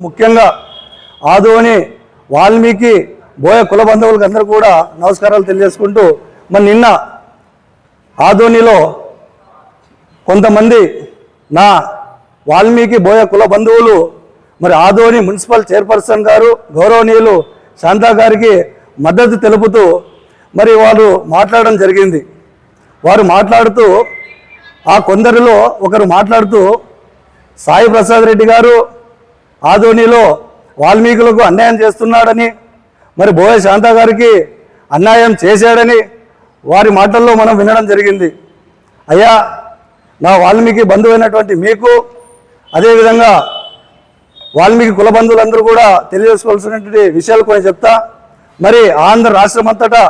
ముఖ్యంగా ఆదోని వాల్మీకి బోయ కుల బంధువులకు అందరూ కూడా నమస్కారాలు తెలియజేసుకుంటూ మరి నిన్న ఆదోనిలో కొంతమంది నా వాల్మీకి బోయ కుల బంధువులు మరి ఆదోని మున్సిపల్ చైర్పర్సన్ గారు గౌరవనీయులు శాంతా గారికి మద్దతు తెలుపుతూ మరి వారు మాట్లాడడం జరిగింది. వారు మాట్లాడుతూ ఆ కొందరిలో ఒకరు మాట్లాడుతూ సాయి ప్రసాద్ రెడ్డి గారు ఆధోనిలో వాల్మీకులకు అన్యాయం చేస్తున్నాడని మరి బోయ శాంత గారికి అన్యాయం చేశాడని వారి మాటల్లో మనం వినడం జరిగింది. అయ్యా నా వాల్మీకి బంధువైనటువంటి మీకు అదేవిధంగా వాల్మీకి కుల బంధువులందరూ కూడా తెలియజేసుకోవాల్సినటువంటి విషయాలు కొన్ని చెప్తా. మరి ఆంధ్ర రాష్ట్రం అంతటా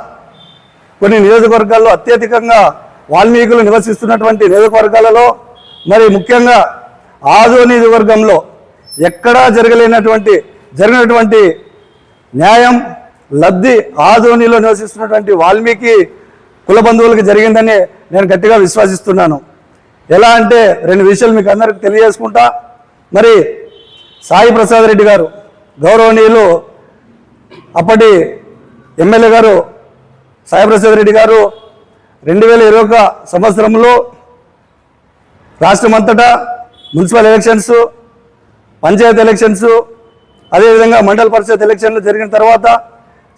కొన్ని నియోజకవర్గాల్లో అత్యధికంగా వాల్మీకులు నివసిస్తున్నటువంటి నియోజకవర్గాలలో మరి ముఖ్యంగా ఆదో నియోజకవర్గంలో ఎక్కడా జరగలేనటువంటి జరిగినటువంటి న్యాయం లబ్ధి ఆధోనిలో నివసిస్తున్నటువంటి వాల్మీకి కుల బంధువులకు జరిగిందని నేను గట్టిగా విశ్వసిస్తున్నాను. ఎలా అంటే రెండు విషయాలు మీకు అందరికి తెలియజేసుకుంటా. మరి సాయి ప్రసాద్ రెడ్డి గారు గౌరవనీయులు అప్పటి ఎమ్మెల్యే గారు సాయిప్రసాద్ రెడ్డి గారు రెండు వేల ఇరవై ఒక సంవత్సరంలో రాష్ట్రమంతటా మున్సిపల్ ఎలక్షన్స్ పంచాయత్ ఎలక్షన్స్ అదేవిధంగా మండల పరిషత్ ఎలక్షన్లు జరిగిన తర్వాత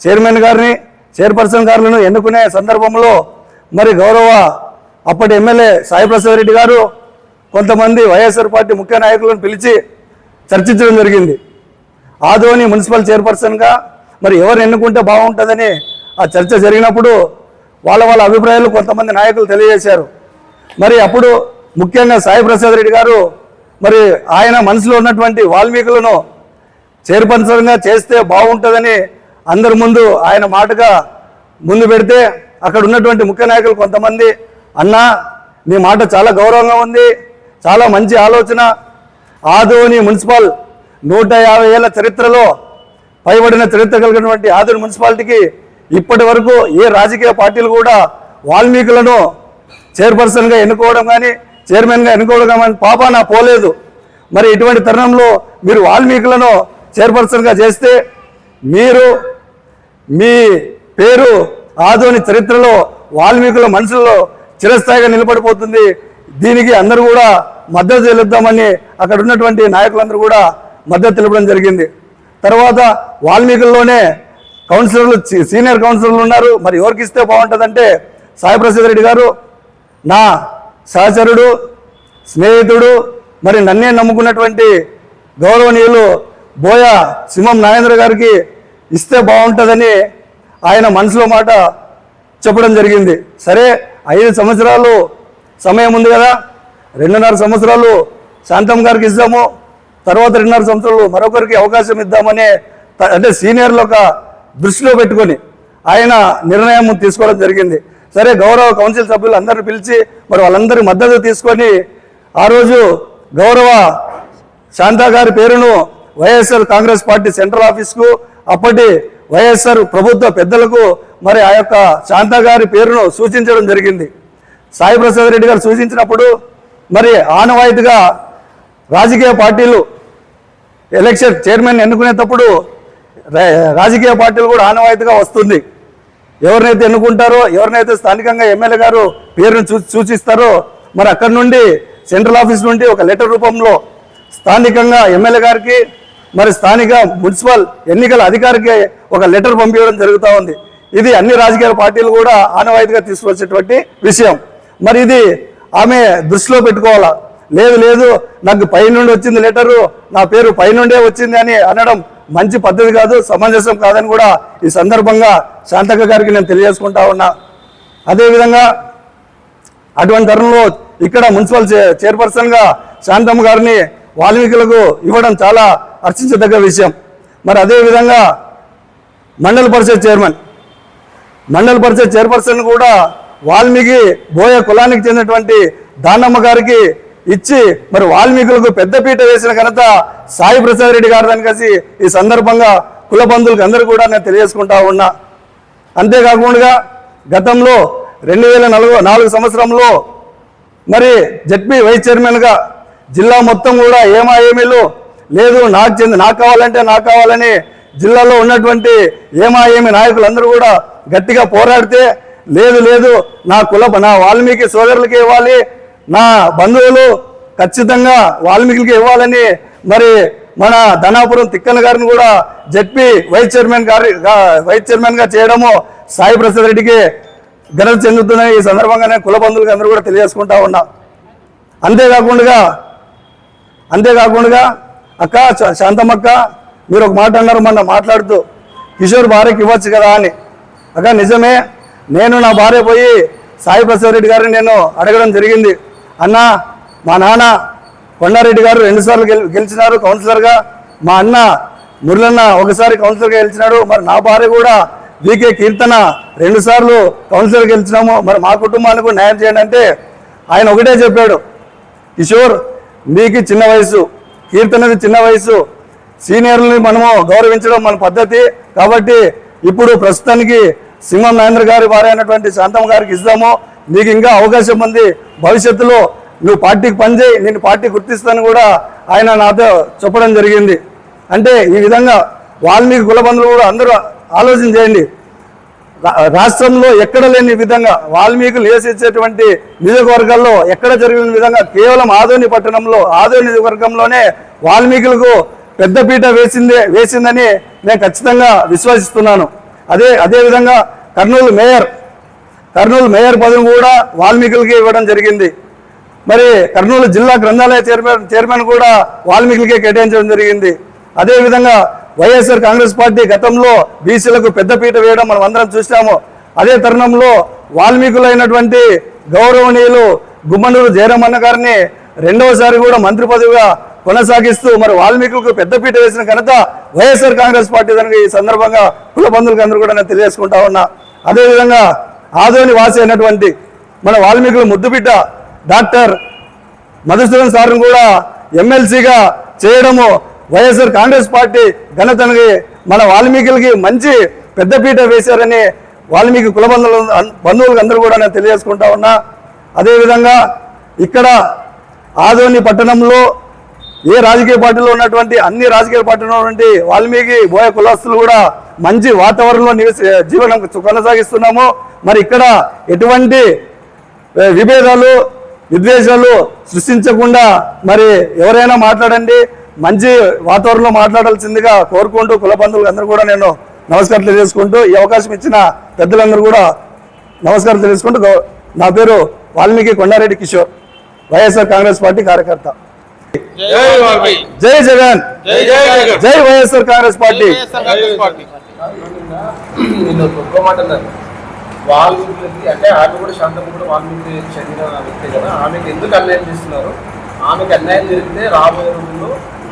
చైర్మన్ గారిని చైర్పర్సన్ గారులను ఎన్నుకునే సందర్భంలో మరి గౌరవ అప్పటి ఎమ్మెల్యే సాయిప్రసాద్ రెడ్డి గారు కొంతమంది వైఎస్ఆర్ పార్టీ ముఖ్య నాయకులను పిలిచి చర్చించడం జరిగింది. ఆదోని మున్సిపల్ చైర్పర్సన్గా మరి ఎవరు ఎన్నుకుంటే బాగుంటుందని ఆ చర్చ జరిగినప్పుడు వాళ్ళ వాళ్ళ అభిప్రాయాలు కొంతమంది నాయకులు తెలియజేశారు. మరి అప్పుడు ముఖ్యంగా సాయిప్రసాద్ రెడ్డి గారు మరి ఆయన మనసులో ఉన్నటువంటి వాల్మీకులను చైర్పర్సన్గా చేస్తే బాగుంటుందని అందరి ముందు ఆయన మాటగా ముందు పెడితే అక్కడ ఉన్నటువంటి ముఖ్య నాయకులు కొంతమంది అన్నా మీ మాట చాలా గౌరవంగా ఉంది చాలా మంచి ఆలోచన. ఆదోని మున్సిపల్ నూట యాభై ఏళ్ళ చరిత్రలో పైబడిన చరిత్ర కలిగినటువంటి ఆదోని మున్సిపాలిటీకి ఇప్పటి వరకు ఏ రాజకీయ పార్టీలు కూడా వాల్మీకులను చైర్పర్సన్గా ఎన్నుకోవడం కానీ చైర్మన్గా ఎన్నుకోవడం పాప నా పోలేదు. మరి ఇటువంటి తరుణంలో మీరు వాల్మీకులను చైర్పర్సన్గా చేస్తే మీరు మీ పేరు ఆదోని చరిత్రలో వాల్మీకుల మనసులో చిరస్థాయిగా నిలబడిపోతుంది. దీనికి అందరూ కూడా మద్దతు తెలుద్దామని అక్కడ ఉన్నటువంటి నాయకులందరూ కూడా మద్దతు తెలపడం జరిగింది. తర్వాత వాల్మీకుల్లోనే కౌన్సిలర్లు సీనియర్ కౌన్సిలర్లు ఉన్నారు. మరి ఎవరికి ఇస్తే బాగుంటుందంటే సాయిప్రసాద్ రెడ్డి గారు. నా సహచరుడు స్నేహితుడు మరి నన్నే నమ్ముకున్నటువంటి గౌరవనీయులు బోయ సింహం నాగేంద్ర గారికి ఇస్తే బాగుంటుందని ఆయన మనసులో మాట చెప్పడం జరిగింది. సరే ఐదు సంవత్సరాలు సమయం ఉంది కదా రెండున్నర సంవత్సరాలు శాంతం గారికి ఇద్దాము తర్వాత రెండున్నర సంవత్సరాలు మరొకరికి అవకాశం ఇద్దామనే అంటే సీనియర్లు ఒక దృష్టిలో పెట్టుకొని ఆయన నిర్ణయం తీసుకోవడం జరిగింది. సరే గౌరవ కౌన్సిల్ సభ్యులు అందరూ పిలిచి మరి వాళ్ళందరి మద్దతు తీసుకొని ఆ రోజు గౌరవ శాంతా గారి పేరును వైఎస్ఆర్ కాంగ్రెస్ పార్టీ సెంట్రల్ ఆఫీస్కు అప్పటి వైఎస్ఆర్ ప్రభుత్వ పెద్దలకు మరి ఆ యొక్క శాంతా గారి పేరును సూచించడం జరిగింది. సాయి ప్రసాద్ రెడ్డి గారు సూచించినప్పుడు మరి ఆనవాయితీగా రాజకీయ పార్టీలు ఎలక్షన్ చైర్మన్ ఎన్నుకునేటప్పుడు రా- రాజకీయ పార్టీలు కూడా ఆనవాయితీగా వస్తుంది. ఎవరినైతే ఎన్నుకుంటారో ఎవరినైతే స్థానికంగా ఎమ్మెల్యే గారు పేరును సూచిస్తారో మరి అక్కడి నుండి సెంట్రల్ ఆఫీస్ నుండి ఒక లెటర్ రూపంలో స్థానికంగా ఎమ్మెల్యే గారికి మరి స్థానిక మున్సిపల్ ఎన్నికల అధికారికి ఒక లెటర్ పంపించడం జరుగుతూ ఉంది. ఇది అన్ని రాజకీయ పార్టీలు కూడా ఆనవాయితీగా తీసుకొచ్చేటువంటి విషయం. మరి ఇది ఆమె దృష్టిలో పెట్టుకోవాలా? లేదు లేదు నాకు పైనుండి వచ్చింది లెటరు నా పేరు పైనుండే వచ్చింది అని అనడం మంచి పద్ధతి కాదు సమంజసం కాదని కూడా ఈ సందర్భంగా శాంతక్క గారికి నేను తెలియజేసుకుంటా ఉన్నా. అదేవిధంగా అటువంటి తరుణంలో ఇక్కడ మున్సిపల్ చైర్పర్సన్గా శాంతమ్మ గారిని వాల్మీకులకు ఇవ్వడం చాలా హర్షించదగ్గ విషయం. మరి అదేవిధంగా మండల పరిషత్ చైర్మన్. మండల పరిషత్ చైర్పర్సన్ కూడా వాల్మీకి బోయ కులానికి చెందినటువంటి దానమ్మ గారికి ఇచ్చి మరి వాల్మీకులకు పెద్దపీట వేసిన ఘనత సాయి ప్రసాద్ రెడ్డి గారు కలిసి ఈ సందర్భంగా కుల బంధువులకు అందరూ కూడా నేను తెలియజేసుకుంటా ఉన్నా. అంతేకాకుండా గతంలో రెండు వేల నలుగు నాలుగు సంవత్సరంలో మరి జడ్పీ వైస్ చైర్మన్గా జిల్లా మొత్తం కూడా ఏమా ఏమీలు లేదు నాకు చెంది నాకు కావాలంటే నాకు కావాలని జిల్లాలో ఉన్నటువంటి ఏమా ఏమి నాయకులందరూ కూడా గట్టిగా పోరాడితే లేదు లేదు నా కుల నా వాల్మీకి సోదరులకి ఇవ్వాలి నా బంధువులు ఖచ్చితంగా వాల్మీకి ఇవ్వాలని మరి మన ధనాపురం తిక్కన గారిని కూడా జడ్పీ వైస్ చైర్మన్ గారి వైస్ చైర్మన్గా చేయడము సాయి ప్రసాద్ రెడ్డికి ఘనత చెందుతున్నాయి ఈ సందర్భంగానే కుల బంధువులకు అందరూ కూడా తెలియజేసుకుంటా ఉన్నా. అంతేకాకుండా అంతేకాకుండా అక్క శా- శాంతమ్మక్క మీరు ఒక మాట అన్నారు మొన్న మాట్లాడుతూ కిషోర్ భార్యకి ఇవ్వచ్చు కదా అని. అక్క నిజమే నేను నా భార్య పోయి సాయి ప్రసాద్ రెడ్డి గారిని నేను అడగడం జరిగింది. అన్న మా నాన్న కొండారెడ్డి గారు రెండుసార్లు గెలి గెలిచినారు కౌన్సిలర్గా. మా అన్న మురళన్న ఒకసారి కౌన్సిలర్గా గెలిచినాడు. మరి నా భార్య కూడా వికే కీర్తన రెండుసార్లు కౌన్సిలర్ గెలిచినాము. మరి మా కుటుంబానికి న్యాయం చేయండి అంటే ఆయన ఒకటే చెప్పాడు. కిషోర్ మీకు చిన్న వయసు కీర్తనది చిన్న వయసు సీనియర్లని మనము గౌరవించడం మన పద్ధతి. కాబట్టి ఇప్పుడు ప్రస్తుతానికి సింహం మహేంద్ర గారి భార్య అయినటువంటి శాంతమ్మ గారికి ఇస్తాము. మీకు ఇంకా అవకాశం ఉంది. భవిష్యత్తులో నువ్వు పార్టీకి పనిచేయి నేను పార్టీ గుర్తిస్తాను కూడా ఆయన నాతో చెప్పడం జరిగింది. అంటే ఈ విధంగా వాల్మీకి కులబంధువులు కూడా అందరూ ఆలోచన చేయండి. రా- రాష్ట్రంలో ఎక్కడ లేని విధంగా వాల్మీకులు నివసించేటువంటి నియోజకవర్గాల్లో ఎక్కడ జరిగిన విధంగా కేవలం ఆదోని పట్టణంలో ఆదోని నియోజకవర్గంలోనే వాల్మీకులకు పెద్దపీట వేసిందే వేసిందని నేను ఖచ్చితంగా విశ్వసిస్తున్నాను. అదే అదే విధంగా కర్నూలు మేయర్ కర్నూలు మేయర్ పదవి కూడా వాల్మీకులకి ఇవ్వడం జరిగింది. మరి కర్నూలు జిల్లా గ్రంథాలయ చైర్మన్ చైర్మన్ కూడా వాల్మీకులకే కేటాయించడం జరిగింది. అదేవిధంగా వైఎస్ఆర్ కాంగ్రెస్ పార్టీ గతంలో బీసీలకు పెద్దపీట వేయడం మనం అందరం చూసాము అదే తరుణంలో వాల్మీకులైనటువంటి గౌరవనీయులు గుమ్మనూరు జయరామన్న గారిని రెండవసారి కూడా మంత్రి పదవిగా కొనసాగిస్తూ మరి వాల్మీకులకు పెద్దపీట వేసిన ఘనత వైఎస్ఆర్ కాంగ్రెస్ పార్టీ దానికి ఈ సందర్భంగా కులబంధువులకు అందరూ కూడా నేను తెలియజేసుకుంటా ఉన్నా. అదేవిధంగా ఆదోని వాసి అయినటువంటి మన వాల్మీకుల ముద్దుబిడ్డ డాక్టర్ మధుసూదన్ సార్ను కూడా ఎమ్మెల్సీగా చేయడము వైఎస్ఆర్ కాంగ్రెస్ పార్టీ ఘనతనికి మన వాల్మీకులకి మంచి పెద్దపీట వేశారని వాల్మీకి కుల బంధువులు బంధువులకు అందరూ కూడా నేను తెలియజేసుకుంటా ఉన్నా. అదేవిధంగా ఇక్కడ ఆదోని పట్టణంలో ఏ రాజకీయ పార్టీలో ఉన్నటువంటి అన్ని రాజకీయ పార్టీలో ఉన్నటువంటి వాల్మీకి బోయ కులస్తులు కూడా మంచి వాతావరణంలో నివసి జీవనం కొనసాగిస్తున్నాము. మరి ఇక్కడ ఎటువంటి విభేదాలు విద్వేషాలు సృష్టించకుండా మరి ఎవరైనా మాట్లాడండి మంచి వాతావరణంలో మాట్లాడాల్సిందిగా కోరుకుంటూ కుల బంధువులు అందరూ కూడా నేను నమస్కారం తెలియజేసుకుంటూ ఈ అవకాశం ఇచ్చిన పెద్దలందరూ కూడా నమస్కారం తెలియజేసుకుంటూ గౌ- నా పేరు Valmiki Konda Reddy Kishore YSR Congress party కార్యకర్త. జై వాల్మీకి. జై జగన్. జై జై జగన్. జై వైఎస్ఆర్ కాంగ్రెస్ పార్టీ. వాల్మీకి అంటే ఆమె కూడా శాంతమ్మ కూడా వాల్మీకి చెందిన వ్యక్తి కదా. ఆమెకి ఎందుకు అన్యాయం చేస్తున్నారు? ఆమెకు అన్యాయం జరిగితే రాబోయే రోజుల్లో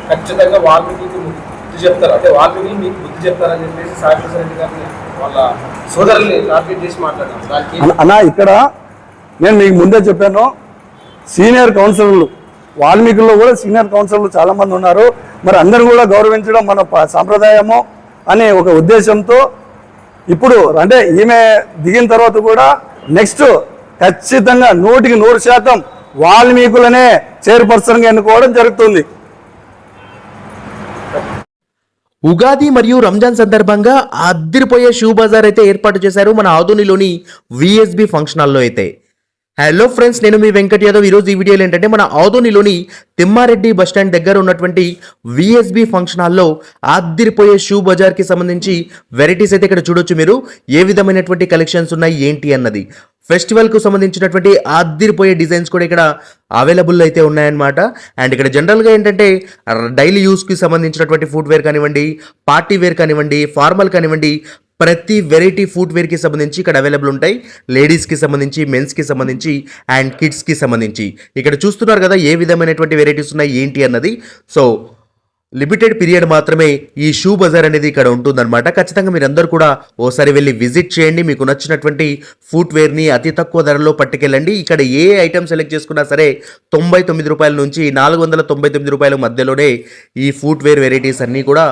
ఖచ్చితంగా వాల్మీకి బుద్ధి చెప్తారు. అంటే వాల్మీకి మీకు బుద్ధి చెప్తారని చెప్పేసి సాయి రెడ్డి గారిని వాళ్ళ సోదరుల్ని టార్గెట్ చేసి మాట్లాడారు. దానికి అన్న- ఇక్కడ నేను మీకు ముందే చెప్పాను సీనియర్ కౌన్సిలర్లు వాల్మీకుల్లో కూడా సీనియర్ కౌన్సిలర్లు చాలామంది ఉన్నారు. మరి అందరూ కూడా గౌరవించడం మన సాంప్రదాయము అనే ఒక ఉద్దేశంతో ఇప్పుడు అంటే ఈమె దిగిన తర్వాత కూడా నెక్స్ట్ ఖచ్చితంగా నూటికి నూరు శాతం వాల్మీకులనే చైర్పర్సన్గా ఎన్నుకోవడం జరుగుతుంది. ఉగాది మరియు రంజాన్ సందర్భంగా అద్దరిపోయే షూ బజార్ అయితే ఏర్పాటు చేశారు మన ఆదోనిలోని విఎస్బి ఫంక్షన్ హాల్లో అయితే. హలో ఫ్రెండ్స్ నేను మీ వెంకట్ యాదవ్. ఈరోజు ఈ వీడియోలో ఏంటంటే మన ఆదోనిలోని తిమ్మారెడ్డి బస్టాండ్ దగ్గర ఉన్నటువంటి విఎస్బి ఫంక్షన్ హాల్లో ఆద్దిరిపోయే షూ బజార్కి సంబంధించి వెరైటీస్ అయితే ఇక్కడ చూడొచ్చు మీరు. ఏ విధమైనటువంటి కలెక్షన్స్ ఉన్నాయి ఏంటి అన్నది. ఫెస్టివల్కు సంబంధించినటువంటి ఆద్దిరిపోయే డిజైన్స్ కూడా ఇక్కడ అవైలబుల్ అయితే ఉన్నాయన్నమాట. అండ్ ఇక్కడ జనరల్గా ఏంటంటే డైలీ యూస్కి సంబంధించినటువంటి ఫుట్వేర్ కానివ్వండి పార్టీ వేర్ కానివ్వండి ఫార్మల్ కానివ్వండి ప్రతి వెరైటీ ఫుట్వేర్కి సంబంధించి ఇక్కడ అవైలబుల్ ఉంటాయి. లేడీస్కి సంబంధించి మెన్స్కి సంబంధించి అండ్ కిడ్స్కి సంబంధించి. ఇక్కడ చూస్తున్నారు కదా ఏ విధమైనటువంటి వెరైటీస్ ఉన్నాయి ఏంటి అన్నది. సో లిమిటెడ్ పీరియడ్ మాత్రమే ఈ షూ బజార్ అనేది ఇక్కడ ఉంటుందన్నమాట. ఖచ్చితంగా మీరందరూ కూడా ఓసారి వెళ్ళి విజిట్ చేయండి. మీకు నచ్చినటువంటి ఫుట్వేర్ని అతి తక్కువ ధరలో పట్టుకెళ్ళండి. ఇక్కడ ఏ ఐటమ్ సెలెక్ట్ చేసుకున్నా సరే తొంభై తొమ్మిది రూపాయల నుంచి నాలుగు వందల తొంభై తొమ్మిది రూపాయల మధ్యలోనే ఈ ఫుట్వేర్ వెరైటీస్ అన్నీ కూడా